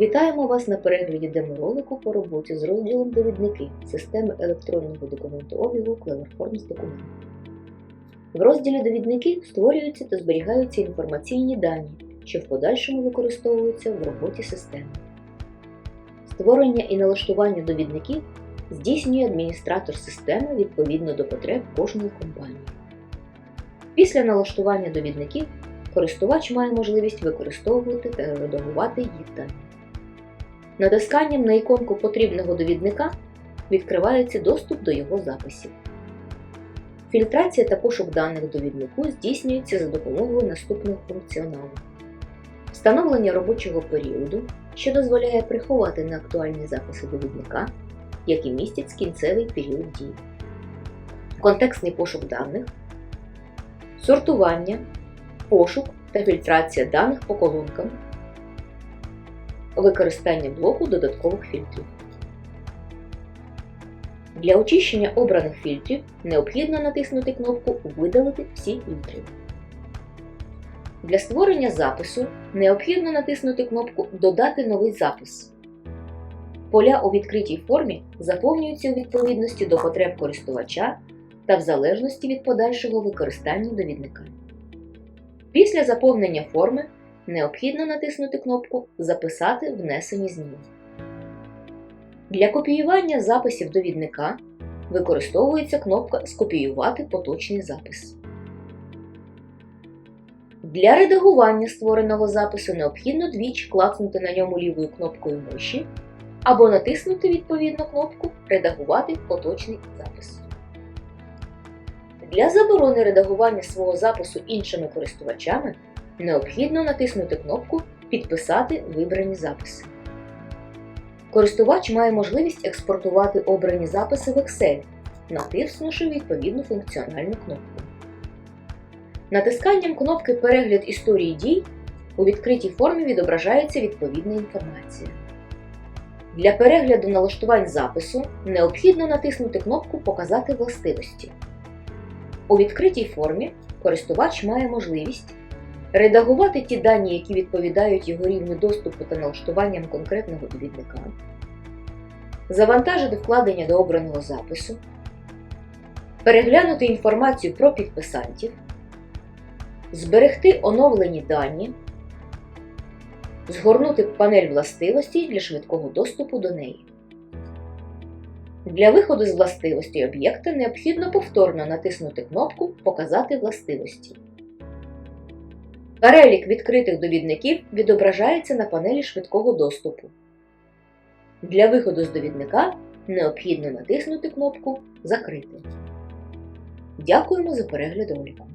Вітаємо вас на перегляді деморолику по роботі з розділом довідники системи електронного документообігу Cleverforms документ. В розділі довідники створюються та зберігаються інформаційні дані, що в подальшому використовуються в роботі системи. Створення і налаштування довідників здійснює адміністратор системи відповідно до потреб кожної компанії. Після налаштування довідників користувач має можливість використовувати та редагувати їх дані. Натисканням на іконку потрібного довідника відкривається доступ до його записів. Фільтрація та пошук даних довіднику здійснюється за допомогою наступного функціоналу. Встановлення робочого періоду, що дозволяє приховати неактуальні записи довідника, які містять кінцевий період дії. Контекстний пошук даних, сортування, пошук та фільтрація даних по колонкам, використання блоку додаткових фільтрів. Для очищення обраних фільтрів необхідно натиснути кнопку Видалити всі фільтри. Для створення запису необхідно натиснути кнопку Додати новий запис. Поля у відкритій формі заповнюються у відповідності до потреб користувача та в залежності від подальшого використання довідника. Після заповнення форми необхідно натиснути кнопку Записати внесені зміни. Для копіювання записів довідника використовується кнопка Скопіювати поточний запис. Для редагування створеного запису необхідно двічі клацнути на ньому лівою кнопкою миші або натиснути відповідну кнопку Редагувати поточний запис. Для заборони редагування свого запису іншими користувачами необхідно натиснути кнопку Підписати вибрані записи. Користувач має можливість експортувати обрані записи в Excel, натиснувши відповідну функціональну кнопку. Натисканням кнопки Перегляд історії дій у відкритій формі відображається відповідна інформація. Для перегляду налаштувань запису необхідно натиснути кнопку Показати властивості. У відкритій формі користувач має можливість редагувати ті дані, які відповідають його рівню доступу та налаштуванням конкретного довідника, завантажити вкладення до обраного запису, переглянути інформацію про підписантів, зберегти оновлені дані, згорнути панель властивостей для швидкого доступу до неї. Для виходу з властивостей об'єкта необхідно повторно натиснути кнопку Показати властивості. Перелік відкритих довідників відображається на панелі швидкого доступу. Для виходу з довідника необхідно натиснути кнопку Закрити. Дякуємо за перегляд ролику.